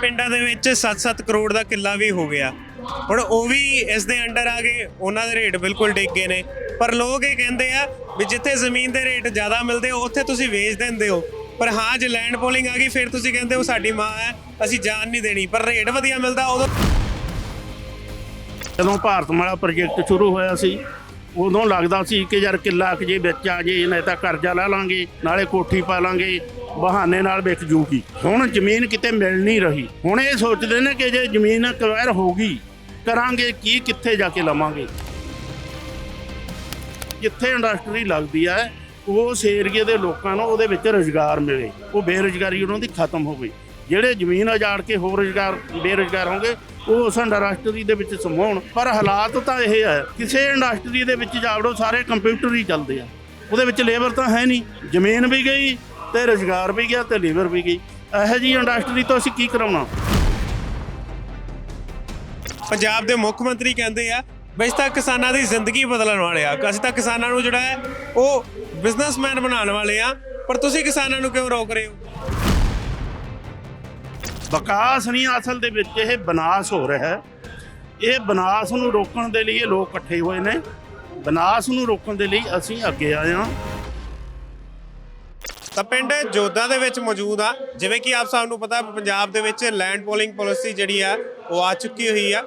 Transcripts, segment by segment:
ਪਿੰਡਾਂ ਦੇ ਵਿੱਚ 7-7 ਕਰੋੜ ਦਾ ਕਿੱਲਾ ਵੀ ਹੋ ਗਿਆ। ਹੁਣ ਉਹ ਵੀ ਇਸ ਦੇ ਅੰਡਰ ਆ ਗਏ, ਉਹਨਾਂ ਦੇ ਰੇਟ ਬਿਲਕੁਲ ਡਿੱਗ ਗਏ ਨੇ। ਪਰ ਲੋਕ ਇਹ ਕਹਿੰਦੇ ਆ ਵੀ ਜਿੱਥੇ ਜ਼ਮੀਨ ਦੇ ਰੇਟ ਜ਼ਿਆਦਾ ਮਿਲਦੇ ਹੋ ਉੱਥੇ ਤੁਸੀਂ ਵੇਚ ਦਿੰਦੇ ਹੋ। ਪਰ ਹਾਂ, ਜੇ ਲੈਂਡ ਪੋਲਿੰਗ ਆ ਗਈ, ਫਿਰ ਤੁਸੀਂ ਕਹਿੰਦੇ ਹੋ ਸਾਡੀ ਮਾਂ ਹੈ, ਅਸੀਂ ਜਾਨ ਨਹੀਂ ਦੇਣੀ। ਪਰ ਰੇਟ ਵਧੀਆ ਮਿਲਦਾ, ਉਦੋਂ ਜਦੋਂ ਭਾਰਤਮਾਲਾ ਪ੍ਰੋਜੈਕਟ ਸ਼ੁਰੂ ਹੋਇਆ ਸੀ ਉਦੋਂ ਲੱਗਦਾ ਸੀ ਕਿ ਯਾਰ ਕਿੱਲਾ ਕਿ ਜੇ ਵਿੱਚ ਆ ਜੇ, ਨਹੀਂ ਤਾਂ ਕਰਜ਼ਾ ਲੈ ਲਾਂਗੇ, ਨਾਲੇ ਕੋਠੀ ਪਾ ਲਾਂਗੇ, ਬਹਾਨੇ ਨਾਲ ਵਿਕ ਜੂਗੀ। ਹੁਣ ਜ਼ਮੀਨ ਕਿਤੇ ਮਿਲ ਨਹੀਂ ਰਹੀ। ਹੁਣ ਇਹ ਸੋਚਦੇ ਨੇ ਕਿ ਜੇ ਜ਼ਮੀਨ ਅਕਵਾਇਰ ਹੋਗੀ ਕਰਾਂਗੇ ਕੀ, ਕਿੱਥੇ ਜਾ ਕੇ ਲਵਾਂਗੇ? ਜਿੱਥੇ ਇੰਡਸਟਰੀ ਲੱਗਦੀ ਹੈ ਉਸ ਏਰੀਏ ਦੇ ਲੋਕਾਂ ਨੂੰ ਉਹਦੇ ਵਿੱਚ ਰੋਜ਼ਗਾਰ ਮਿਲੇ। ਉਹ ਬੇਰੁਜ਼ਗਾਰੀ ਉਹਨਾਂ ਦੀ ਖਤਮ ਹੋਵੇ ਜਿਹੜੇ ਜ਼ਮੀਨ ਉਜਾੜ ਕੇ ਹੋਰ ਰੋਜ਼ਗਾਰ, ਬੇਰੁਜ਼ਗਾਰ ਹੋਣਗੇ, ਉਹ ਉਸ ਇੰਡਸਟਰੀ ਦੇ ਵਿੱਚ ਸਮਾਉਣ। ਪਰ ਹਾਲਾਤ ਤਾਂ ਇਹ ਹੈ, ਕਿਸੇ ਇੰਡਸਟਰੀ ਦੇ ਵਿੱਚ ਜਾਵੜੋ ਸਾਰੇ ਕੰਪਿਊਟਰ ਹੀ ਚੱਲਦੇ ਆ। ਉਹਦੇ ਵਿੱਚ ਲੇਬਰ ਤਾਂ ਹੈ ਨਹੀਂ। ਜ਼ਮੀਨ ਵੀ ਗਈ ਤੇ ਰੋਜ਼ਗਾਰ ਵੀ ਗਿਆ ਤੇ ਲੇਬਰ ਵੀ ਗਈ। ਇਹੋ ਜਿਹੀ ਇੰਡਸਟਰੀ ਤੋਂ ਅਸੀਂ ਕੀ ਕਰਾਉਣਾ? ਪੰਜਾਬ ਦੇ ਮੁੱਖ ਮੰਤਰੀ ਕਹਿੰਦੇ ਆ ਵੈਸੇ ਤਾਂ ਕਿਸਾਨਾਂ ਦੀ ਜ਼ਿੰਦਗੀ ਬਦਲਣ ਵਾਲੇ ਆ। ਅਸੀਂ ਤਾਂ ਕਿਸਾਨਾਂ ਨੂੰ ਜਿਹੜਾ ਹੈ, ਉਹ ਬਿਜ਼ਨਸਮੈਨ ਬਣਾਉਣ ਵਾਲੇ ਆ। ਪਰ ਤੁਸੀਂ ਕਿਸਾਨਾਂ ਨੂੰ ਕਿਉਂ ਰੋਕ ਰਹੇ ਹੋ? ਵਿਕਾਸ ਨਹੀਂ ਅਸਲ ਦੇ ਵਿੱਚ ਇਹ ਬਨਾਸ ਹੋ ਰਿਹਾ ਹੈ। ਇਹ ਬਨਾਸ ਨੂੰ ਰੋਕਣ ਦੇ ਲਈ ਇਹ ਲੋਕ ਇਕੱਠੇ ਹੋਏ ਨੇ। ਬਨਾਸ ਨੂੰ ਰੋਕਣ ਦੇ ਲਈ ਅਸੀਂ ਅੱਗੇ ਆਏ ਹਾਂ। ਤਾਂ ਪਿੰਡ ਜੋਧਾ ਦੇ ਵਿੱਚ ਮੌਜੂਦ ਆ। ਜਿਵੇਂ ਕਿ ਆਪ ਸਭ ਨੂੰ ਪਤਾ, ਪੰਜਾਬ ਦੇ ਵਿੱਚ ਲੈਂਡ ਪੋਲਿੰਗ ਪਾਲਿਸੀ ਜਿਹੜੀ ਆ, ਉਹ ਆ ਚੁੱਕੀ ਹੋਈ ਆ।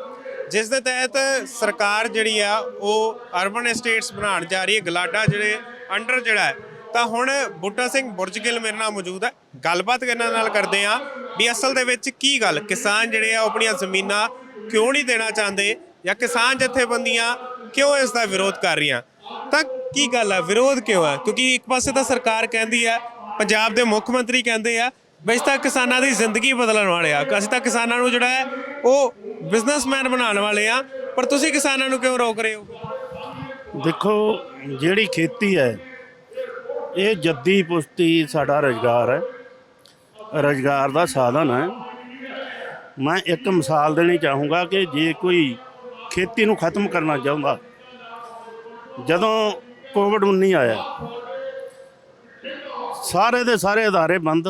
ਜਿਸ ਦੇ ਤਹਿਤ ਸਰਕਾਰ ਜਿਹੜੀ ਆ, ਉਹ ਅਰਬਨ ਏਸਟੇਟਸ ਬਣਾਉਣ ਜਾ ਰਹੀ ਹੈ। ਗਲਾਡਾ ਜਿਹੜੇ ਅੰਡਰ ਜਿਹੜਾ ਹੈ। ਤਾਂ ਹੁਣ ਬੁੱਟਾ ਸਿੰਘ ਬੁਰਜਗਿੱਲ ਮੇਰੇ ਨਾਲ ਮੌਜੂਦ ਹੈ। ਗੱਲਬਾਤ ਇਹਨਾਂ ਨਾਲ ਕਰਦੇ ਆ ਵੀ ਅਸਲ ਦੇ ਵਿੱਚ ਕੀ ਗੱਲ? ਕਿਸਾਨ ਜਿਹੜੇ ਆ, ਉਹ ਆਪਣੀਆਂ ਜ਼ਮੀਨਾਂ ਕਿਉਂ ਨਹੀਂ ਦੇਣਾ ਚਾਹੁੰਦੇ? ਜਾਂ ਕਿਸਾਨ ਜਥੇਬੰਦੀਆਂ ਕਿਉਂ ਇਸ ਦਾ ਵਿਰੋਧ ਕਰ ਰਹੀਆਂ? ਤਾਂ ਕੀ ਗੱਲ ਹੈ ਵਿਰੋਧ ਕਿਉਂ ਹੈ ਕਿਉਂਕਿ ਇੱਕ ਪਾਸੇ ਤਾਂ ਸਰਕਾਰ ਕਹਿੰਦੀ ਹੈ ਪੰਜਾਬ ਦੇ ਮੁੱਖ ਮੰਤਰੀ ਕਹਿੰਦੇ ਆ, ਵੀ ਅਸੀਂ ਤਾਂ ਕਿਸਾਨਾਂ ਦੀ ਜ਼ਿੰਦਗੀ ਬਦਲਣ ਵਾਲੇ ਆ। ਅਸੀਂ ਤਾਂ ਕਿਸਾਨਾਂ ਨੂੰ ਜਿਹੜਾ ਹੈ, ਉਹ ਬਿਜ਼ਨਸਮੈਨ ਬਣਾਉਣ ਵਾਲੇ ਆ। ਪਰ ਤੁਸੀਂ ਕਿਸਾਨਾਂ ਨੂੰ ਕਿਉਂ ਰੋਕ ਰਹੇ ਹੋ? ਦੇਖੋ, ਜਿਹੜੀ ਖੇਤੀ ਹੈ, ਇਹ ਜੱਦੀ ਪੁਸ਼ਤੀ ਸਾਡਾ ਰੋਜ਼ਗਾਰ ਹੈ। ਰੋਜ਼ਗਾਰ ਦਾ ਸਾਧਨ ਹੈ। ਮੈਂ ਇੱਕ ਮਿਸਾਲ ਦੇਣੀ ਚਾਹੂੰਗਾ ਕਿ ਜੇ ਕੋਈ ਖੇਤੀ ਨੂੰ ਖਤਮ ਕਰਨਾ ਚਾਹੁੰਦਾ, ਜਦੋਂ ਕੋਵਿਡ 19 ਆਇਆ, ਸਾਰੇ ਦੇ ਸਾਰੇ ਅਦਾਰੇ ਬੰਦ,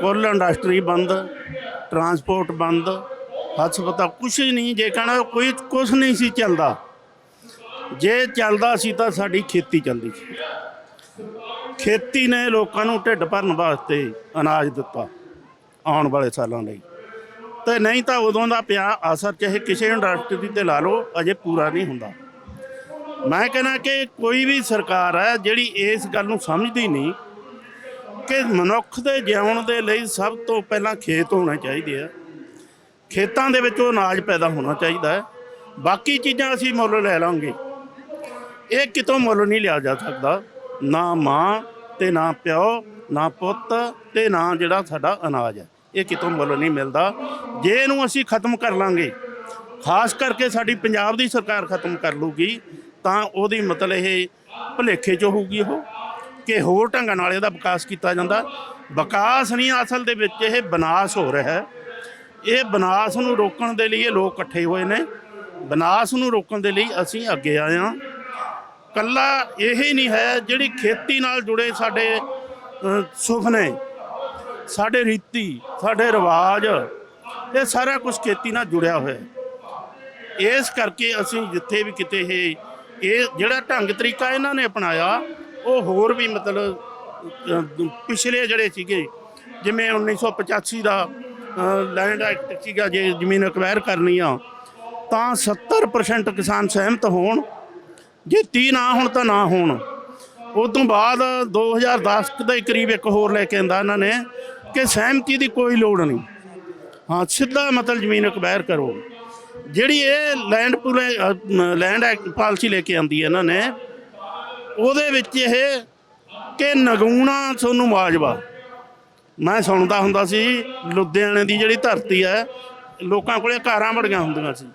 ਕੁੱਲ ਇੰਡਸਟਰੀ ਬੰਦ, ਟਰਾਂਸਪੋਰਟ ਬੰਦ, ਹਸਪਤਾਲ ਕੁਛ ਹੀ ਨਹੀਂ, ਜੇ ਕਹਣਾ ਕੋਈ ਕੁਛ ਨਹੀਂ ਸੀ ਚੱਲਦਾ। ਜੇ ਚੱਲਦਾ ਸੀ ਤਾਂ ਸਾਡੀ ਖੇਤੀ ਚੱਲਦੀ ਸੀ। ਖੇਤੀ ਨੇ ਲੋਕਾਂ ਨੂੰ ਢਿੱਡ ਭਰਨ ਵਾਸਤੇ ਅਨਾਜ ਦਿੱਤਾ ਆਉਣ ਵਾਲੇ ਸਾਲਾਂ ਲਈ। ਤੇ ਨਹੀਂ ਤਾਂ ਉਦੋਂ ਦਾ ਪਿਆ ਅਸਰ ਚਾਹੇ ਕਿਸੇ ਇੰਡਸਟਰੀ ਤੇ ਲਾ ਲਓ, ਅਜੇ ਪੂਰਾ ਨਹੀਂ ਹੁੰਦਾ। ਮੈਂ ਕਹਿੰਦਾ ਕਿ ਕੋਈ ਵੀ ਸਰਕਾਰ ਹੈ ਜਿਹੜੀ ਇਸ ਗੱਲ ਨੂੰ ਸਮਝਦੀ ਨਹੀਂ ਕਿ ਮਨੁੱਖ ਦੇ ਜਿਉਣ ਦੇ ਲਈ ਸਭ ਤੋਂ ਪਹਿਲਾਂ ਖੇਤ ਹੋਣੇ ਚਾਹੀਦੇ ਆ। ਖੇਤਾਂ ਦੇ ਵਿੱਚੋਂ ਅਨਾਜ ਪੈਦਾ ਹੋਣਾ ਚਾਹੀਦਾ ਹੈ। ਬਾਕੀ ਚੀਜ਼ਾਂ ਅਸੀਂ ਮੁੱਲ ਲੈ ਲਾਂਗੇ। ਇਹ ਕਿਤੋਂ ਮੁੱਲ ਨਹੀਂ ਲਿਆ ਜਾ ਸਕਦਾ। ਨਾ ਮਾਂ ਤੇ ਨਾ ਪਿਓ, ਨਾ ਪੁੱਤ ਤੇ ਨਾ ਜਿਹੜਾ ਸਾਡਾ ਅਨਾਜ ਹੈ। ਇਹ ਕਿਤੋਂ ਮੁੱਲ ਨਹੀਂ ਮਿਲਦਾ। ਜੇ ਇਹਨੂੰ ਅਸੀਂ ਖਤਮ ਕਰ ਲਾਂਗੇ, ਖਾਸ ਕਰਕੇ ਸਾਡੀ ਪੰਜਾਬ ਦੀ ਸਰਕਾਰ ਖਤਮ ਕਰ ਲੂਗੀ, ਤਾਂ ਉਹਦੀ ਮਤਲਬ ਇਹ ਭੁਲੇਖੇ 'ਚ ਹੋਊਗੀ ਉਹ, ਕਿ ਹੋਰ ਢੰਗਾਂ ਨਾਲ ਇਹਦਾ ਵਿਕਾਸ ਕੀਤਾ ਜਾਂਦਾ। ਵਿਕਾਸ ਨਹੀਂ ਅਸਲ ਦੇ ਵਿੱਚ ਇਹ ਬਨਾਸ ਹੋ ਰਿਹਾ ਹੈ। ਇਹ ਬਨਾਸ ਨੂੰ ਰੋਕਣ ਦੇ ਲਈ ਇਹ ਲੋਕ ਇਕੱਠੇ ਹੋਏ ਨੇ। ਬਨਾਸ ਨੂੰ ਰੋਕਣ ਦੇ ਲਈ ਅਸੀਂ ਅੱਗੇ ਆਏ ਹਾਂ। ਕੱਲਾ ਇਹ ਹੀ ਨਹੀਂ ਹੈ ਜਿਹੜੀ ਖੇਤੀ ਨਾਲ ਜੁੜੇ ਸਾਡੇ ਅ, ਸੁਪਨੇ ਸਾਡੇ ਰੀਤੀ ਸਾਡੇ ਰਿਵਾਜ ਇਹ ਸਾਰਾ ਕੁਝ ਖੇਤੀ ਨਾਲ ਜੁੜਿਆ ਹੋਇਆ ਹੈ। ਇਸ ਕਰਕੇ ਅਸੀਂ ਜਿੱਥੇ ਵੀ ਕਿਤੇ ਇਹ ਇਹ ਜਿਹੜਾ ਢੰਗ ਤਰੀਕਾ ਇਹਨਾਂ ਨੇ ਅਪਣਾਇਆ ਉਹ ਹੋਰ ਵੀ ਮਤਲਬ ਪਿਛਲੇ ਜਿਹੜੇ ਸੀਗੇ ਜਿਵੇਂ 1985 ਦਾ ਲੈਂਡ ਐਕਟ ਸੀਗਾ ਜੇ ਜ਼ਮੀਨ ਅਕਵਾਇਰ ਕਰਨੀ ਆ ਤਾਂ 70% ਕਿਸਾਨ ਸਹਿਮਤ ਹੋਣ ਜੇ 30 ਨਾ ਹੋਣ ਤਾਂ ਨਾ ਹੋਣ। ਉਸ ਤੋਂ ਬਾਅਦ 2010 ਦੇ ਕਰੀਬ ਇੱਕ ਹੋਰ ਲੈ ਕੇ ਆਂਦਾ ਇਹਨਾਂ ਨੇ ਕਿ ਸਹਿਮਤੀ ਦੀ ਕੋਈ ਲੋੜ ਨਹੀਂ। ਹਾਂ, ਸਿੱਧਾ ਮਤਲਬ ਜ਼ਮੀਨ ਅਕਵਾਇਰ ਕਰੋ। ਜਿਹੜੀ ਇਹ ਲੈਂਡ ਪੂਰੇ ਲੈਂਡ ਐਕਟ ਪਾਲਿਸੀ ਲੈ ਕੇ ਆਂਦੀ ਹੈ ਇਹਨਾਂ ਨੇ, ਉਹਦੇ ਵਿੱਚ ਇਹ ਕਿ ਨਗੂਣਾ ਤੁਹਾਨੂੰ ਮਾਜਵਾ ਮੈਂ ਸੁਣਦਾ ਹੁੰਦਾ ਸੀ, ਲੁਧਿਆਣੇ ਦੀ ਜਿਹੜੀ ਧਰਤੀ ਹੈ ਲੋਕਾਂ ਕੋਲੇ ਕਾਰਾਂ ਬੜੀਆਂ ਹੁੰਦੀਆਂ ਸੀ।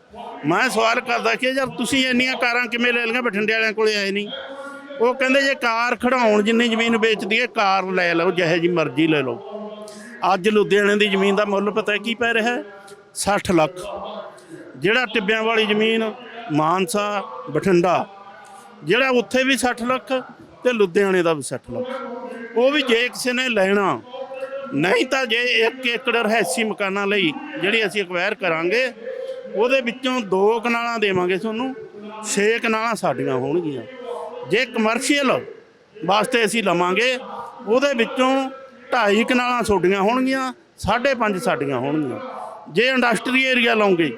ਮੈਂ ਸਵਾਲ ਕਰਦਾ ਕਿ ਯਾਰ ਤੁਸੀਂ ਇੰਨੀਆਂ ਕਾਰਾਂ ਕਿਵੇਂ ਲੈ ਲਈਆਂ? ਬਠਿੰਡੇ ਵਾਲਿਆਂ ਕੋਲੇ ਆਏ ਨਹੀਂ। ਉਹ ਕਹਿੰਦੇ ਜੇ ਕਾਰ ਖੜਾਉਣ ਜਿੰਨੀ ਜ਼ਮੀਨ ਵੇਚਦੀ ਹੈ, ਕਾਰ ਲੈ ਲਓ, ਜਿਹੇ ਜੀ ਮਰਜ਼ੀ ਲੈ ਲਓ। ਅੱਜ ਲੁਧਿਆਣੇ ਦੀ ਜ਼ਮੀਨ ਦਾ ਮੁੱਲ ਪਤਾ ਕੀ ਪੈ ਰਿਹਾ ਹੈ? 60 ਲੱਖ। ਜਿਹੜਾ ਟਿੱਬਿਆਂ ਵਾਲੀ ਜ਼ਮੀਨ, ਮਾਨਸਾ, ਬਠਿੰਡਾ, ਜਿਹੜਾ ਉੱਥੇ ਵੀ 60 ਲੱਖ ਤੇ ਲੁਧਿਆਣੇ ਦਾ ਵੀ 60 ਲੱਖ। ਉਹ ਵੀ ਜੇ ਕਿਸੇ ਨੇ ਲੈਣਾ ਨਹੀਂ ਤਾਂ ਜੇ 1 ਏਕੜ ਰਹਿਸੀ ਮਕਾਨਾਂ ਲਈ, ਜਿਹੜੀ ਅਸੀਂ ਅਕਵਾਇਰ ਕਰਾਂਗੇ, ਉਹਦੇ ਵਿੱਚੋਂ ਦੋ ਕਨਾਲਾਂ ਦੇਵਾਂਗੇ ਤੁਹਾਨੂੰ, ਛੇ ਕਨਾਲਾਂ ਸਾਡੀਆਂ ਹੋਣਗੀਆਂ। ਜੇ ਕਮਰਸ਼ੀਅਲ ਵਾਸਤੇ ਅਸੀਂ ਲਵਾਂਗੇ, ਉਹਦੇ ਵਿੱਚੋਂ ਢਾਈ ਕਨਾਲਾਂ ਤੁਹਾਡੀਆਂ ਹੋਣਗੀਆਂ, ਸਾਢੇ ਪੰਜ ਸਾਡੀਆਂ ਹੋਣਗੀਆਂ। ਜੇ ਇੰਡਸਟਰੀ ਏਰੀਆ ਲਾਉਂਗੇ,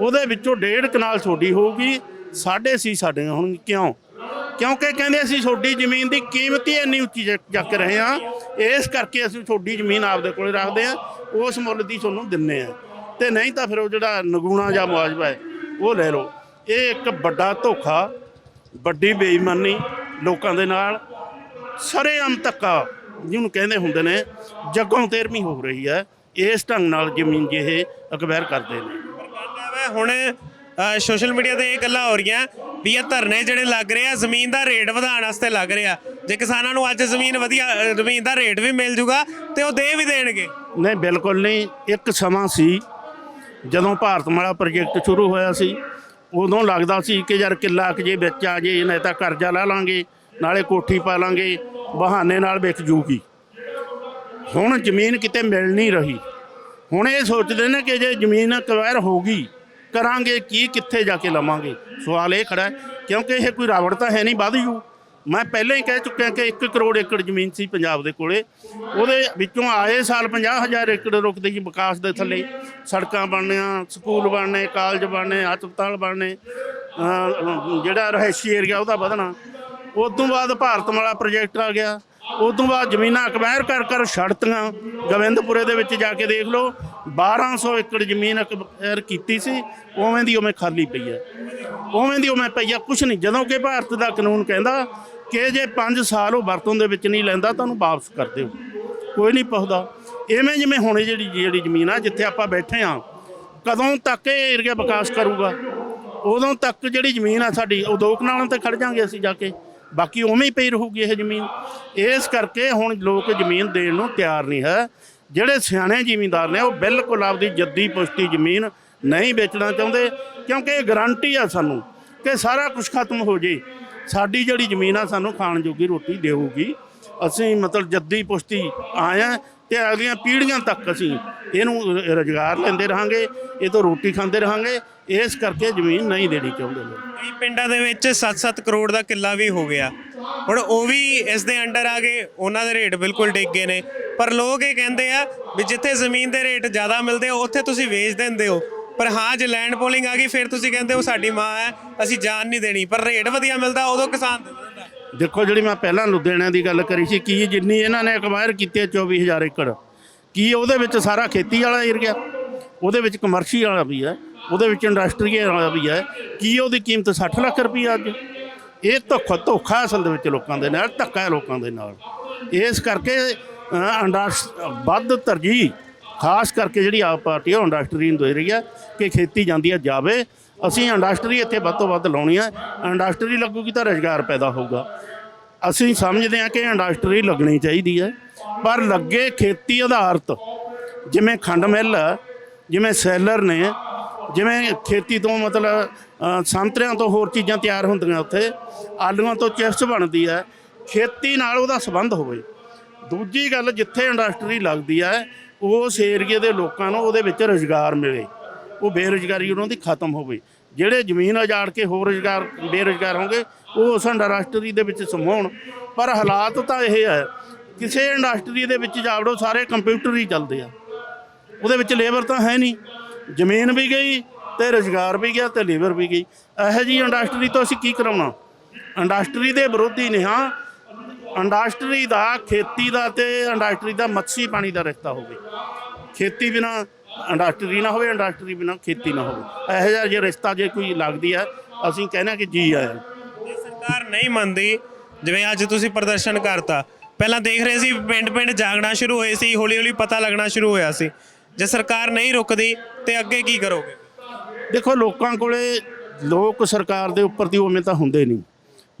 ਉਹਦੇ ਵਿੱਚੋਂ ਡੇਢ ਕਨਾਲ ਤੁਹਾਡੀ ਹੋਊਗੀ, ਸਾਢੇ ਛੇ ਸਾਡੀਆਂ ਹੋਣਗੀਆਂ। ਕਿਉਂ? ਕਿਉਂਕਿ ਕਹਿੰਦੇ ਅਸੀਂ ਤੁਹਾਡੀ ਜ਼ਮੀਨ ਦੀ ਕੀਮਤ ਹੀ ਇੰਨੀ ਉੱਚੀ ਚੱਕ- ਚੱਕ ਰਹੇ ਆ ਇਸ ਕਰਕੇ ਅਸੀਂ ਤੁਹਾਡੀ ਜ਼ਮੀਨ ਆਪਦੇ ਕੋਲੇ ਰੱਖਦੇ ਆ ਉਸ ਮੁੱਲ ਦੀ ਤੁਹਾਨੂੰ ਦਿੰਨੇ ਆ ਤੇ ਨਹੀਂ ਤਾਂ ਫਿਰ ਉਹ ਜਿਹੜਾ ਨਗੂਣਾ ਜਾਂ ਮੁਆਵਜ਼ਾ ਹੈ, ਉਹ ਲੈ ਲਓ। ਇਹ ਇੱਕ ਵੱਡਾ ਧੋਖਾ, ਵੱਡੀ ਬੇਈਮਾਨੀ ਲੋਕਾਂ ਦੇ ਨਾਲ, ਸਰੇਆਮ ਧੱਕਾ ਜਿਹਨੂੰ ਕਹਿੰਦੇ ਹੁੰਦੇ ਨੇ, ਜੱਗੋਂ ਤੇਰਵੀਂ ਹੋ ਰਹੀ ਹੈ। ਇਸ ਢੰਗ ਨਾਲ ਜ਼ਮੀਨ ਜਿਹੇ ਅਕਵਾਇਰ ਕਰਦੇ ਨੇ। ਪਰ ਗੱਲ ਇਹ ਵਾ ਹੁਣ ਸੋਸ਼ਲ ਮੀਡੀਆ ਤੇ ਇਹ ਗੱਲਾਂ ਹੋ ਰਹੀਆਂ। ਵੀ ਇਹ ਧਰਨੇ ਜਿਹੜੇ ਲੱਗ ਰਹੇ ਆ ਜ਼ਮੀਨ ਦਾ ਰੇਟ ਵਧਾਉਣ ਵਾਸਤੇ ਲੱਗ ਰਹੇ ਆ। ਜੇ ਕਿਸਾਨਾਂ ਨੂੰ ਅੱਜ ਜ਼ਮੀਨ ਵਧੀਆ ਅ, ਜ਼ਮੀਨ ਦਾ ਰੇਟ ਵੀ ਮਿਲ ਜੂਗਾ ਤੇ ਉਹ ਦੇ ਵੀ ਦੇਣਗੇ। ਨਹੀਂ ਬਿਲਕੁਲ ਨਹੀਂ। ਇੱਕ ਸਮਾਂ ਸੀ ਜਦੋਂ ਭਾਰਤਮਾਲਾ ਪ੍ਰੋਜੈਕਟ ਸ਼ੁਰੂ ਹੋਇਆ ਸੀ ਉਦੋਂ ਲੱਗਦਾ ਸੀ ਕਿ ਯਾਰ ਕਿੱਲਾ ਕਿ ਜੇ ਵਿੱਚ ਆ ਜੇ ਨਹੀਂ ਤਾਂ ਕਰਜ਼ਾ ਲਾ ਲਾਂਗੇ ਨਾਲੇ ਕੋਠੀ ਪਾ ਲਾਂਗੇ ਬਹਾਨੇ ਨਾਲ ਵਿਕ ਜੂਗੀ। ਹੁਣ ਜ਼ਮੀਨ ਕਿਤੇ ਮਿਲ ਨਹੀਂ ਰਹੀ। ਹੁਣ ਇਹ ਸੋਚਦੇ ਨੇ ਕਿ ਜੇ ਜ਼ਮੀਨ ਅਕਵਾਇਰ ਗਈ ਕਰਾਂਗੇ, ਕੀ, ਕਿੱਥੇ ਜਾ ਕੇ ਲਵਾਂਗੇ? ਸਵਾਲ ਇਹ ਖੜਾ ਕਿਉਂਕਿ ਇਹ ਕੋਈ ਰਾਵੜ ਤਾਂ ਹੈ ਨਹੀਂ, ਵੱਧ। ਜੂ ਮੈਂ ਪਹਿਲਾਂ ਹੀ ਕਹਿ ਚੁੱਕਿਆ ਕਿ 1 ਕਰੋੜ ਏਕੜ ਜ਼ਮੀਨ ਸੀ ਪੰਜਾਬ ਦੇ ਕੋਲੇ। ਉਹਦੇ ਵਿੱਚੋਂ ਆਏ ਸਾਲ 50000 ਏਕੜ ਰੁਕਦੇ ਜੀ ਵਿਕਾਸ ਦੇ ਥੱਲੇ। ਸੜਕਾਂ ਬਣਨੀਆਂ, ਸਕੂਲ ਬਣਨੇ, ਕਾਲਜ ਬਣਨੇ, ਹਸਪਤਾਲ ਬਣਨੇ ਜਿਹੜਾ ਰਹਿਸ਼ੀ ਏਰੀਆ ਉਹਦਾ ਵਧਣਾ। ਉਸ ਤੋਂ ਬਾਅਦ ਭਾਰਤਮਾਲਾ ਪ੍ਰੋਜੈਕਟ ਆ ਗਿਆ। ਉਸ ਤੋਂ ਬਾਅਦ ਜ਼ਮੀਨਾਂ ਅਕਵਾਇਰ ਕਰ ਕਰ ਛੱਡਤੀਆਂ। ਗੋਬਿੰਦਪੁਰੇ ਦੇ ਵਿੱਚ ਜਾ ਕੇ ਦੇਖ ਲਓ 1200 ਏਕੜ ਜ਼ਮੀਨ ਅਕਵਾਇਰ ਕੀਤੀ ਸੀ, ਉਵੇਂ ਦੀ ਉਵੇਂ ਖਾਲੀ ਪਈ ਹੈ। ਉਵੇਂ ਦੀ ਉਵੇਂ ਪਈ ਆ, ਕੁਛ ਨਹੀਂ। ਜਦੋਂ ਕਿ ਭਾਰਤ ਦਾ ਕਾਨੂੰਨ ਕਹਿੰਦਾ ਕਿ ਜੇ 5 ਸਾਲ ਉਹ ਵਰਤੋਂ ਦੇ ਵਿੱਚ ਨਹੀਂ ਲੈਂਦਾ ਤੁਹਾਨੂੰ ਵਾਪਸ ਕਰ ਦਿਓ। ਕੋਈ ਨਹੀਂ ਪਹੁੰਚਦਾ ਐਵੇਂ ਜਿਵੇਂ ਹੁਣ ਜਿਹੜੀ ਜਿਹੜੀ ਜ਼ਮੀਨ ਆ, ਜਿੱਥੇ ਆਪਾਂ ਬੈਠੇ ਆ ਕਦੋਂ ਤੱਕ ਇਹ ਏਰੀਆ ਵਿਕਾਸ ਕਰੂਗਾ? ਉਦੋਂ ਤੱਕ ਜਿਹੜੀ ਜ਼ਮੀਨ ਆ ਸਾਡੀ, ਉਹ ਦੋ ਕਨਾਲਾਂ ਤੇ ਖੜ ਜਾਾਂਗੇ ਅਸੀਂ ਜਾ ਕੇ। ਬਾਕੀ ਉਵੇਂ ਹੀ ਪਈ ਰਹੂਗੀ ਇਹ ਜ਼ਮੀਨ। ਇਸ ਕਰਕੇ ਹੁਣ ਲੋਕ ਜ਼ਮੀਨ ਦੇਣ ਨੂੰ ਤਿਆਰ ਨਹੀਂ ਹੈ। ਜਿਹੜੇ ਸਿਆਣੇ ਜ਼ਿਮੀਂਦਾਰ ਨੇ, ਉਹ ਬਿਲਕੁਲ ਆਪਦੀ ਜੱਦੀ ਪੁਸ਼ਤੀ ਜ਼ਮੀਨ ਨਹੀਂ ਵੇਚਣਾ ਚਾਹੁੰਦੇ, ਕਿਉਂਕਿ ਇਹ ਗਾਰੰਟੀ ਆ ਸਾਨੂੰ ਕਿ ਸਾਰਾ ਕੁਝ ਖਤਮ ਹੋ ਜੇ। ਸਾਡੀ ਜਿਹੜੀ ਜ਼ਮੀਨ ਆ, ਸਾਨੂੰ ਖਾਣ ਜੋਗੀ ਰੋਟੀ ਦੇਊਗੀ। ਅਸੀਂ ਮਤਲਬ ਜੱਦੀ ਪੁਸ਼ਤੀ ਆਏ ਹਾਂ ਤੇ ਅਗਲੀਆਂ ਪੀੜ੍ਹੀਆਂ ਤੱਕ ਅਸੀਂ ਇਹਨੂੰ ਰੁਜ਼ਗਾਰ ਲੈਂਦੇ ਰਹਾਂਗੇ, ਇਹ ਤੋਂ ਰੋਟੀ ਖਾਂਦੇ ਰਹਾਂਗੇ। ਇਸ ਕਰਕੇ ਜ਼ਮੀਨ ਨਹੀਂ ਦੇਣੀ ਚਾਹੁੰਦੇ ਲੋਕ ਕਈ ਪਿੰਡਾਂ ਦੇ ਵਿੱਚ 7-7 ਕਰੋੜ ਦਾ ਕਿੱਲਾ ਵੀ ਹੋ ਗਿਆ। ਹੁਣ ਉਹ ਵੀ ਇਸ ਦੇ ਅੰਡਰ ਆ ਗਏ ਉਹਨਾਂ ਦੇ ਰੇਟ ਬਿਲਕੁਲ ਡਿੱਗ ਗਏ ਨੇ। ਪਰ ਲੋਕ ਇਹ ਕਹਿੰਦੇ ਆ ਵੀ ਜਿੱਥੇ ਜ਼ਮੀਨ ਦੇ ਰੇਟ ਜ਼ਿਆਦਾ ਮਿਲਦੇ ਆ ਉੱਥੇ ਤੁਸੀਂ ਵੇਚ ਦਿੰਦੇ ਹੋ। ਪਰ ਹਾਂ ਜੇ ਲੈਂਡ ਪੋਲਿੰਗ ਆ ਗਈ ਫਿਰ ਤੁਸੀਂ ਕਹਿੰਦੇ ਹੋ ਸਾਡੀ ਮਾਂ ਹੈ ਅਸੀਂ ਜਾਨ ਨਹੀਂ ਦੇਣੀ। ਪਰ ਰੇਟ ਵਧੀਆ ਮਿਲਦਾ ਉਦੋਂ ਕਿਸਾਨ ਦੇ ਦਿੰਦਾ। ਦੇਖੋ ਜਿਹੜੀ ਮੈਂ ਪਹਿਲਾਂ ਲੁਧਿਆਣਾ ਦੀ ਗੱਲ ਕਰੀ ਸੀ ਕੀ ਜਿੰਨੀ ਇਹਨਾਂ ਨੇ ਅਕਵਾਇਰ ਕੀਤੀ ਹੈ 24000 ਏਕੜ ਕੀ ਉਹਦੇ ਵਿੱਚ ਸਾਰਾ ਖੇਤੀ ਵਾਲਾ ਏਰੀਆ ਉਹਦੇ ਵਿੱਚ ਕਮਰਸ਼ੀਅਲ ਵਾਲਾ ਵੀ ਹੈ। ਉਹਦੇ ਵਿੱਚ ਇੰਡਸਟਰੀ ਵੀ ਹੈ। ਕੀ ਉਹਦੀ ਕੀਮਤ 60 ਲੱਖ ਰੁਪਈਆ ਅੱਜ? ਇਹ ਧੋਖਾ ਧੋਖਾ ਅਸਲ ਦੇ ਵਿੱਚ ਲੋਕਾਂ ਦੇ ਨਾਲ ਧੱਕਾ ਹੈ ਲੋਕਾਂ ਦੇ ਨਾਲ। ਇਸ ਕਰਕੇ ਅ, ਇੰਡਸ ਵੱਧ ਤਰਜੀਹ ਖਾਸ ਕਰਕੇ ਜਿਹੜੀ ਆਪ ਪਾਰਟੀ ਉਹ ਇੰਡਸਟਰੀ ਨੂੰ ਦੇ ਰਹੀ ਹੈ ਕਿ ਖੇਤੀ ਜਾਂਦੀ ਹੈ ਜਾਵੇ। ਅਸੀਂ ਇੰਡਸਟਰੀ ਇੱਥੇ ਵੱਧ ਤੋਂ ਵੱਧ ਲਾਉਣੀ ਹੈ। ਇੰਡਸਟਰੀ ਲੱਗੂਗੀ ਤਾਂ ਰੁਜ਼ਗਾਰ ਪੈਦਾ ਹੋਊਗਾ। ਅਸੀਂ ਸਮਝਦੇ ਹਾਂ ਕਿ ਇੰਡਸਟਰੀ ਲੱਗਣੀ ਚਾਹੀਦੀ ਹੈ। ਪਰ ਲੱਗੇ ਖੇਤੀ ਆਧਾਰਿਤ ਜਿਵੇਂ ਖੰਡ ਮਿੱਲ ਜਿਵੇਂ ਸੈਲਰ ਨੇ ਜਿਵੇਂ ਖੇਤੀ ਤੋਂ ਮਤਲਬ ਸੰਤਰਿਆਂ ਤੋਂ ਹੋਰ ਚੀਜ਼ਾਂ ਤਿਆਰ ਹੁੰਦੀਆਂ ਉੱਥੇ, ਆਲੂਆਂ ਤੋਂ ਚਿਪਸ ਬਣਦੀ ਹੈ, ਖੇਤੀ ਨਾਲ ਉਹਦਾ ਸੰਬੰਧ ਹੋਵੇ। ਦੂਜੀ ਗੱਲ ਜਿੱਥੇ ਇੰਡਸਟਰੀ ਲੱਗਦੀ ਹੈ, ਉਸ ਏਰੀਏ ਦੇ ਲੋਕਾਂ ਨੂੰ ਉਹਦੇ ਵਿੱਚ ਰੁਜ਼ਗਾਰ ਮਿਲੇ। ਉਹ ਬੇਰੁਜ਼ਗਾਰੀ ਉਹਨਾਂ ਦੀ ਖਤਮ ਹੋਵੇ। ਜਿਹੜੇ ਜ਼ਮੀਨ ਉਜਾੜ ਕੇ ਹੋਰ ਰੁਜ਼ਗਾਰ, ਬੇਰੁਜ਼ਗਾਰ ਹੋਣਗੇ, ਉਹ ਉਸ ਇੰਡਸਟਰੀ ਦੇ ਵਿੱਚ ਸਮਾਉਣ। ਪਰ ਹਾਲਾਤ ਤਾਂ ਇਹ ਹੈ, ਕਿਸੇ ਇੰਡਸਟਰੀ ਦੇ ਵਿੱਚ ਜਾਵੜੋ, ਸਾਰੇ ਕੰਪਿਊਟਰ ਹੀ ਚੱਲਦੇ ਆ। ਉਹਦੇ ਵਿੱਚ ਲੇਬਰ ਤਾਂ ਹੈ ਨਹੀਂ। ਜ਼ਮੀਨ ਵੀ ਗਈ ਤੇ ਰੁਜ਼ਗਾਰ ਵੀ ਗਿਆ ਤੇ ਲੇਬਰ ਵੀ ਗਈ। ਇਹੋ ਜੀ ਇੰਡਸਟਰੀ ਤੋਂ ਅਸੀਂ ਕੀ ਕਰਾਉਣਾ? ਇੰਡਸਟਰੀ ਦੇ ਵਿਰੋਧੀ ਨੇ ਹਾਂ। ਇੰਡਸਟਰੀ ਦਾ, ਖੇਤੀ ਦਾ ਤੇ ਇੰਡਸਟਰੀ ਦਾ ਮੱਛੀ ਪਾਣੀ ਦਾ ਰਿਸ਼ਤਾ ਹੋਵੇ। ਖੇਤੀ ਬਿਨਾ ਇੰਡਸਟਰੀ ਨਾ ਹੋਵੇ, ਇੰਡਸਟਰੀ ਬਿਨਾ ਖੇਤੀ ਨਾ ਹੋਵੇ। ਇਹੋ ਜਿਹਾ ਜੇ ਰਿਸ਼ਤਾ ਜੇ ਕੋਈ ਲੱਗਦੀ ਹੈ, ਅਸੀਂ ਕਹਿੰਦੇ ਕਿ ਜੀ ਆਇਆ ਸਰਕਾਰ ਨਹੀਂ ਮੰਨਦੀ, ਜਿਵੇਂ ਅੱਜ ਤੁਸੀਂ ਪ੍ਰਦਰਸ਼ਨ ਕਰਤਾ। ਪਹਿਲਾਂ ਦੇਖ ਰਹੇ ਸੀ ਪਿੰਡ ਪਿੰਡ ਜਾਗਣਾ ਸ਼ੁਰੂ ਹੋਏ ਸੀ ਹੌਲੀ ਹੌਲੀ ਪਤਾ ਲੱਗਣਾ ਸ਼ੁਰੂ ਹੋਇਆ ਸੀ। ਜੇ ਸਰਕਾਰ ਨਹੀਂ ਰੁਕਦੀ, ਤੇ ਅੱਗੇ ਕੀ ਕਰੋਗੇ? ਦੇਖੋ, ਲੋਕਾਂ ਕੋਲੇ ਲੋਕ ਸਰਕਾਰ ਦੇ ਉੱਪਰ ਦੀ ਉਵੇਂ ਤਾਂ ਹੁੰਦੇ ਨਹੀਂ।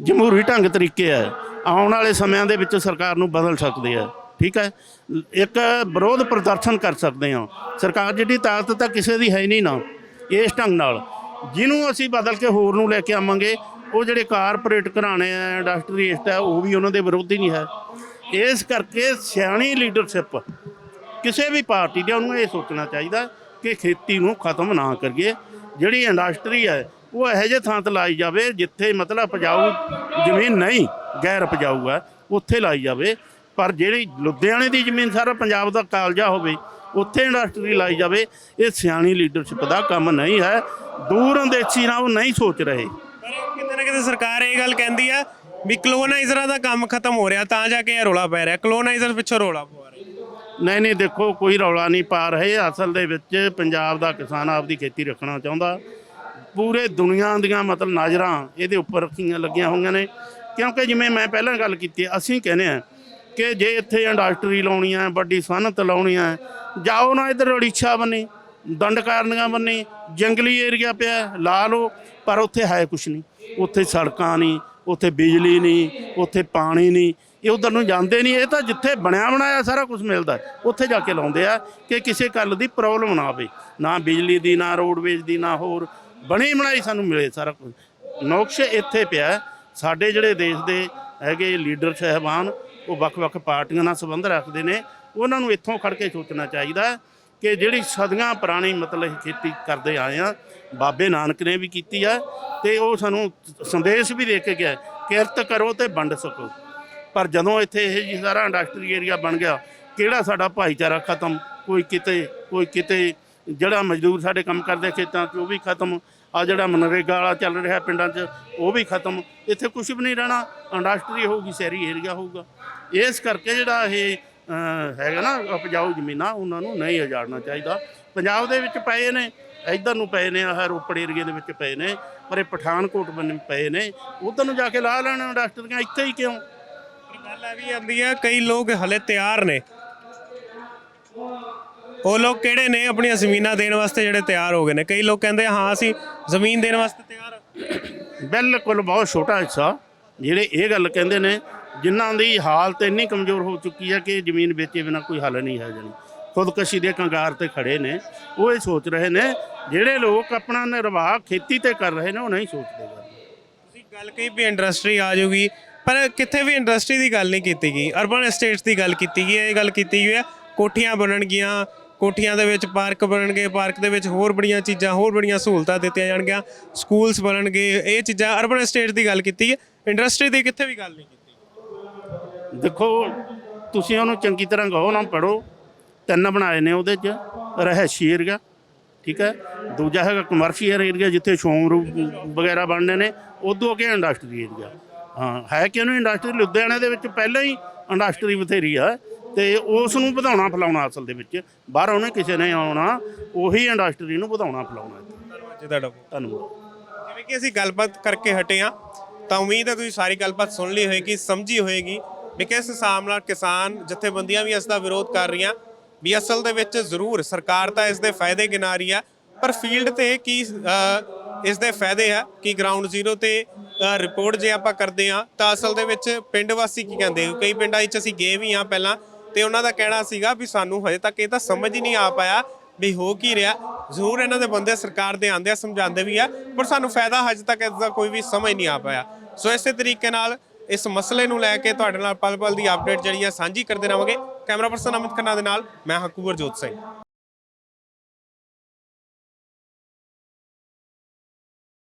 ਜਮਹੂਰੀ ਢੰਗ ਤਰੀਕੇ ਹੈ ਆਉਣ ਵਾਲੇ ਸਮਿਆਂ ਦੇ ਵਿੱਚ ਸਰਕਾਰ ਨੂੰ ਬਦਲ ਸਕਦੇ ਆ। ਠੀਕ ਹੈ ਇੱਕ ਵਿਰੋਧ ਪ੍ਰਦਰਸ਼ਨ ਕਰ ਸਕਦੇ ਹਾਂ। ਸਰਕਾਰ ਜਿਹੜੀ ਤਾਕਤ ਤਾਂ ਕਿਸੇ ਦੀ ਹੈ ਹੀ ਨਹੀਂ ਨਾ, ਇਸ ਢੰਗ ਨਾਲ। ਜਿਹਨੂੰ ਅਸੀਂ ਬਦਲ ਕੇ ਹੋਰ ਨੂੰ ਲੈ ਕੇ ਆਵਾਂਗੇ, ਉਹ ਜਿਹੜੇ ਕਾਰਪੋਰੇਟ ਘਰਾਣੇ ਆ ਇੰਡਸਟਰੀਸਟ ਆ, ਉਹ ਵੀ ਉਹਨਾਂ ਦੇ ਵਿਰੋਧੀ ਨਹੀਂ ਹੈ। ਇਸ ਕਰਕੇ ਸਿਆਣੀ ਲੀਡਰਸ਼ਿਪ ਕਿਸੇ ਵੀ ਪਾਰਟੀ ਦੇ ਉਹਨੂੰ ਇਹ ਸੋਚਣਾ ਚਾਹੀਦਾ ਕਿ ਖੇਤੀ ਨੂੰ ਖਤਮ ਨਾ ਕਰੀਏ। ਜਿਹੜੀ ਇੰਡਸਟਰੀ ਹੈ, ਉਹ ਇਹੋ ਜਿਹੇ ਥਾਂ ਤੇ ਲਾਈ ਜਾਵੇ ਜਿੱਥੇ ਮਤਲਬ ਉਪਜਾਊ ਜ਼ਮੀਨ ਨਹੀਂ, ਗੈਰ ਉਪਜਾਊ ਹੈ, ਉੱਥੇ ਲਾਈ ਜਾਵੇ। ਪਰ ਜਿਹੜੀ ਲੁਧਿਆਣੇ ਦੀ ਜ਼ਮੀਨ ਸਾਰਾ ਪੰਜਾਬ ਦਾ ਕਾਲਜਾ ਹੋਵੇ, ਉੱਥੇ ਇੰਡਸਟਰੀ ਲਾਈ ਜਾਵੇ, ਇਹ ਸਿਆਣੀ ਲੀਡਰਸ਼ਿਪ ਦਾ ਕੰਮ ਨਹੀਂ ਹੈ। ਦੂਰ ਅੰਦੇਸ਼ੀ ਨਾਲ ਉਹ ਨਹੀਂ ਸੋਚ ਰਹੇ। ਪਰ ਕਿਤੇ ਨਾ ਕਿਤੇ ਸਰਕਾਰ ਇਹ ਗੱਲ ਕਹਿੰਦੀ ਆ ਵੀ ਕਲੋਨਾਈਜ਼ਰਾਂ ਦਾ ਕੰਮ ਖਤਮ ਹੋ ਰਿਹਾ, ਤਾਂ ਜਾ ਕੇ ਇਹ ਰੋਲਾ ਪੈ ਰਿਹਾ। ਕਲੋਨਾਈਜ਼ਰ ਪਿੱਛੋਂ ਰੋਲਾ ਪਵਾ ਨਹੀਂ ਨਹੀਂ, ਦੇਖੋ, ਕੋਈ ਰੌਲਾ ਨਹੀਂ ਪਾ ਰਹੇ। ਅਸਲ ਦੇ ਵਿੱਚ ਪੰਜਾਬ ਦਾ ਕਿਸਾਨ ਆਪਦੀ ਖੇਤੀ ਰੱਖਣਾ ਚਾਹੁੰਦਾ। ਪੂਰੇ ਦੁਨੀਆ ਦੀਆਂ ਮਤਲਬ ਨਜ਼ਰਾਂ ਇਹਦੇ ਉੱਪਰ ਰੱਖੀਆਂ, ਲੱਗੀਆਂ ਹੋਈਆਂ ਨੇ। ਕਿਉਂਕਿ ਜਿਵੇਂ ਮੈਂ ਪਹਿਲਾਂ ਗੱਲ ਕੀਤੀ, ਅਸੀਂ ਕਹਿੰਦੇ ਆ ਕਿ ਜੇ ਇੱਥੇ ਇੰਡਸਟਰੀ ਲਾਉਣੀ ਹੈ, ਵੱਡੀ ਸਨਅਤ ਲਾਉਣੀ ਹੈ, ਜਾਓ ਨਾ ਇਧਰ ਉੜੀਸਾ ਬੰਨੀ ਦੰਡਕਾਰਨੀਆਂ ਬੰਨੀ, ਜੰਗਲੀ ਏਰੀਆ ਪਿਆ, ਲਾ ਲਓ, ਪਰ ਉੱਥੇ ਹੈ ਕੁਛ ਨਹੀਂ। ਉੱਥੇ ਸੜਕਾਂ ਨਹੀਂ ਉੱਥੇ ਬਿਜਲੀ ਨਹੀਂ, ਉੱਥੇ ਪਾਣੀ ਨਹੀਂ, ਇਹ ਉਧਰ ਨੂੰ ਜਾਂਦੇ ਨਹੀਂ, ਇਹ ਤਾਂ ਜਿੱਥੇ ਬਣਿਆ ਬਣਾਇਆ ਸਾਰਾ ਕੁਝ ਮਿਲਦਾ ਉੱਥੇ ਜਾ ਕੇ ਲਾਉਂਦੇ ਆ ਕਿ ਕਿਸੇ ਗੱਲ ਦੀ ਪ੍ਰੋਬਲਮ ਨਾ ਆਵੇ, ਨਾ ਬਿਜਲੀ ਦੀ, ਨਾ ਰੋਡਵੇਜ ਦੀ, ਨਾ ਹੋਰ। ਬਣੀ ਬਣਾਈ ਸਾਨੂੰ ਮਿਲੇ ਸਾਰਾ ਕੁਝ ਨੁਕਸ਼ ਇੱਥੇ ਪਿਆ ਸਾਡੇ ਜਿਹੜੇ ਦੇਸ਼ ਦੇ ਹੈਗੇ ਲੀਡਰ ਸਹਿਬਾਨ, ਉਹ ਵੱਖ-ਵੱਖ ਪਾਰਟੀਆਂ ਨਾਲ ਸੰਬੰਧ ਰੱਖਦੇ ਨੇ। ਉਹਨਾਂ ਨੂੰ ਇੱਥੋਂ ਖੜ ਕੇ ਸੋਚਣਾ ਚਾਹੀਦਾ ਕਿ ਜਿਹੜੀ ਸਦੀਆਂ ਪੁਰਾਣੀ ਮਤਲਬ ਖੇਤੀ ਕਰਦੇ ਆਏ ਆ ਬਾਬੇ ਨਾਨਕ ਨੇ ਵੀ ਕੀਤੀ ਆ ਤੇ ਉਹ ਸਾਨੂੰ ਸੰਦੇਸ਼ ਵੀ ਦੇ ਕੇ ਗਿਆ ਕਿਰਤ ਕਰੋ ਤੇ ਵੰਡ ਸਕੋ। ਪਰ ਜਦੋਂ ਇੱਥੇ ਇਹ ਜੀ ਸਾਰਾ ਇੰਡਸਟਰੀ ਏਰੀਆ ਬਣ ਗਿਆ, ਕਿਹੜਾ ਸਾਡਾ ਭਾਈਚਾਰਾ ਖਤਮ? ਕੋਈ ਕਿਤੇ ਕੋਈ ਕਿਤੇ ਜਿਹੜਾ ਮਜ਼ਦੂਰ ਸਾਡੇ ਕੰਮ ਕਰਦੇ ਖੇਤਾਂ 'ਚ, ਉਹ ਵੀ ਖਤਮ। ਆ ਜਿਹੜਾ ਮਨਰੇਗਾ ਵਾਲਾ ਚੱਲ ਰਿਹਾ ਪਿੰਡਾਂ 'ਚ, ਉਹ ਵੀ ਖਤਮ। ਇੱਥੇ ਕੁਝ ਵੀ ਨਹੀਂ ਰਹਿਣਾ ਇੰਡਸਟਰੀ ਹੋਊਗੀ, ਸ਼ਹਿਰੀ ਏਰੀਆ ਹੋਊਗਾ। ਇਸ ਕਰਕੇ ਜਿਹੜਾ ਇਹ ਹੈਗਾ ਨਾ ਉਪਜਾਊ ਜ਼ਮੀਨਾਂ ਉਹਨਾਂ ਨੂੰ ਨਹੀਂ ਉਜਾੜਨਾ ਚਾਹੀਦਾ। ਪੰਜਾਬ ਦੇ ਵਿੱਚ ਪਏ ਨੇ ਇੱਧਰ ਨੂੰ ਪਏ ਨੇ ਆਹ ਰੋਪੜ ਏਰੀਏ ਦੇ ਵਿੱਚ ਪਏ ਨੇ ਪਰ ਇਹ ਪਠਾਨਕੋਟ ਬੰਨੇ ਪਏ ਨੇ। ਉਧਰ ਨੂੰ ਜਾ ਕੇ ਲਾ ਲੈਣ ਇੰਡਸਟਰੀਆਂ ਇੱਥੇ ਹੀ ਕਿਉਂ? ਗੱਲ ਇਹ ਵੀ ਆਉਂਦੀ ਆ ਕਈ ਲੋਕ ਹਲੇ ਤਿਆਰ ਨੇ। ਉਹ ਲੋਕ ਕਿਹੜੇ ਨੇ ਆਪਣੀਆਂ ਜ਼ਮੀਨਾਂ ਦੇਣ ਵਾਸਤੇ ਜਿਹੜੇ ਤਿਆਰ ਹੋ ਗਏ ਨੇ? ਕਈ ਲੋਕ ਕਹਿੰਦੇ ਆ, ਹਾਂ ਅਸੀਂ ਜ਼ਮੀਨ ਦੇਣ ਵਾਸਤੇ ਤਿਆਰ ਆ। ਬਿਲਕੁਲ ਬਹੁਤ ਛੋਟਾ ਹਿੱਸਾ। ਜਿਹੜੇ ਇਹ ਗੱਲ ਕਹਿੰਦੇ ਨੇ ਜਿਨ੍ਹਾਂ ਦੀ ਹਾਲਤ ਇੰਨੀ ਕਮਜ਼ੋਰ ਹੋ ਚੁੱਕੀ ਹੈ ਕਿ ਜ਼ਮੀਨ ਵੇਚੇ ਬਿਨਾ ਕੋਈ ਹੱਲ ਨਹੀਂ ਹੈ ਜਾਣੀ। ਖੁਦਕਸ਼ੀ ਦੇ ਕੰਗਾਰ ਤੇ ਖੜੇ ਨੇ। ਉਹ ਇਹ ਸੋਚ ਰਹੇ ਨੇ, ਜਿਹੜੇ ਲੋਕ ਆਪਣਾ ਨਿਰਵਾਹ ਖੇਤੀ ਤੇ ਕਰ ਰਹੇ ਨੇ, ਉਹ ਨਹੀਂ ਸੋਚਦੇ। ਗੇ। ਤੁਸੀਂ ਗੱਲ ਕਹੀ ਵੀ ਇੰਡਸਟਰੀ ਆ ਜਾਊਗੀ, ਪਰ ਕਿੱਥੇ ਵੀ ਇੰਡਸਟਰੀ ਦੀ ਗੱਲ ਨਹੀਂ ਕੀਤੀ ਗਈ। ਅਰਬਨ ਏਸਟੇਟਸ ਦੀ ਗੱਲ ਕੀਤੀ ਗਈ ਹੈ, ਇਹ ਗੱਲ ਕੀਤੀ ਗਈ ਹੈ, ਕੋਠੀਆਂ ਬਣਨਗੀਆਂ ਕੋਠੀਆਂ ਦੇ ਵਿੱਚ ਪਾਰਕ ਬਣਨਗੇ, ਪਾਰਕ ਦੇ ਵਿੱਚ ਹੋਰ ਬੜੀਆਂ ਚੀਜ਼ਾਂ, ਹੋਰ ਬੜੀਆਂ ਸਹੂਲਤਾਂ ਦਿੱਤੀਆਂ ਜਾਣਗੀਆਂ ਸਕੂਲਸ ਬਣਨਗੇ, ਇਹ ਚੀਜ਼ਾਂ ਅਰਬਨ ਏਸਟੇਟ ਦੀ ਗੱਲ ਕੀਤੀ ਹੈ। ਇੰਡਸਟਰੀ ਦੀ ਕਿੱਥੇ ਵੀ ਗੱਲ ਨਹੀਂ ਕੀਤੀ। ਦੇਖੋ ਤੁਸੀਂ ਉਹਨੂੰ ਚੰਗੀ ਤਰ੍ਹਾਂ ਗਾਓ ਨਾ ਪੜੋ ਤਿੰਨ ਬਣਾਏ ਨੇ ਉਹਦੇ 'ਚ ਰਹਿਸ਼ੀ ਏਰੀਆ ਠੀਕ ਹੈ? ਦੂਜਾ ਹੈਗਾ ਕਮਰਸ਼ੀਅਲ ਏਰੀਆ ਜਿੱਥੇ ਸ਼ੋਰੂਮ ਵਗੈਰਾ ਬਣਨੇ ਨੇ ਉਦੋਂ ਅੱਗੇ ਇੰਡਸਟਰੀ ਏਰੀਆ। ਹਾਂ ਹੈ ਕਿ ਉਹਨੂੰ ਇੰਡਸਟਰੀ ਲੁਧਿਆਣੇ ਦੇ ਵਿੱਚ ਪਹਿਲਾਂ ਹੀ ਇੰਡਸਟਰੀ ਬਥੇਰੀ ਆ ਤੇ ਉਸ ਨੂੰ ਵਧਾਉਣਾ ਫਲਾਉਣਾ ਅਸਲ ਦੇ ਵਿੱਚ। ਬਾਹਰ ਉਹਨੇ ਕਿਸੇ ਨੇ ਆਉਣਾ ਉਹੀ ਇੰਡਸਟਰੀ ਨੂੰ ਵਧਾਉਣਾ ਫਲਾਉਣਾ। ਜੀ ਤੁਹਾਡਾ ਧੰਨਵਾਦ। ਜਿਵੇਂ ਕਿ ਅਸੀਂ ਗੱਲਬਾਤ ਕਰਕੇ ਹਟੇ ਆ ਤਾਂ ਉਮੀਦ ਹੈ ਤੁਸੀਂ ਸਾਰੀ ਗੱਲਬਾਤ ਸੁਣ ਲਈ ਹੋਏਗੀ ਸਮਝੀ ਹੋਏਗੀ। ਵੀ ਕਿਸ ਹਿਸਾਬ ਨਾਲ ਕਿਸਾਨ ਜਥੇਬੰਦੀਆਂ ਵੀ ਇਸ ਦਾ ਵਿਰੋਧ ਕਰ ਰਹੀਆਂ ਵੀ ਅਸਲ ਦੇ ਵਿੱਚ ਜ਼ਰੂਰ ਸਰਕਾਰ ਤਾਂ ਇਸ ਦੇ ਫਾਇਦੇ ਗਿਣਾ ਰਹੀ ਆ ਪਰ ਫੀਲਡ ਤੇ ਕੀ ਅ, ਇਸ ਦੇ ਫਾਇਦੇ ਆ ਕਿ ਗਰਾਊਂਡ ਜ਼ੀਰੋ ਤੇ ਰਿਪੋਰਟ ਜੇ ਆਪਾਂ ਕਰਦੇ ਆ ਤਾਂ ਅਸਲ ਦੇ ਵਿੱਚ ਪਿੰਡ ਵਾਸੀ ਕੀ ਕਹਿੰਦੇ ਕਈ ਪਿੰਡਾਂ ਵਿੱਚ ਅਸੀਂ ਗਏ ਵੀ ਆ ਪਹਿਲਾਂ ਤੇ ਉਹਨਾਂ ਦਾ ਕਹਿਣਾ ਸੀਗਾ ਵੀ ਸਾਨੂੰ ਹਜੇ ਤੱਕ ਇਹ ਤਾਂ ਸਮਝ ਹੀ ਨਹੀਂ ਆ ਪਾਇਆ ਵੀ ਹੋ ਕੀ ਰਿਹਾ। ਜ਼ਰੂਰ ਇਹਨਾਂ ਦੇ ਬੰਦੇ ਸਰਕਾਰ ਦੇ ਆਂਦੇ ਆ ਸਮਝਾਉਂਦੇ ਵੀ ਆ ਪਰ ਸਾਨੂੰ ਫਾਇਦਾ ਹਜੇ ਤੱਕ ਇਸ ਦਾ ਕੋਈ ਵੀ ਸਮਝ ਨਹੀਂ ਆ ਪਾਇਆ। ਸੋ ਇਸੇ ਤਰੀਕੇ ਨਾਲ ਇਸ ਮਸਲੇ ਨੂੰ ਲੈ ਕੇ ਤੁਹਾਡੇ ਨਾਲ ਪਲ ਪਲ ਦੀ ਅਪਡੇਟ ਜਿਹੜੀ ਆ ਸਾਂਝੀ ਕਰਦੇ ਰਹਾਂਗੇ। ਕੈਮਰਾ ਪਰਸਨ ਅਮਿਤ ਖੰਨਾ ਦੇ ਨਾਲ, ਮੈਂ ਹਕੂਬਰ ਜੋਤ ਸਿੰਘ।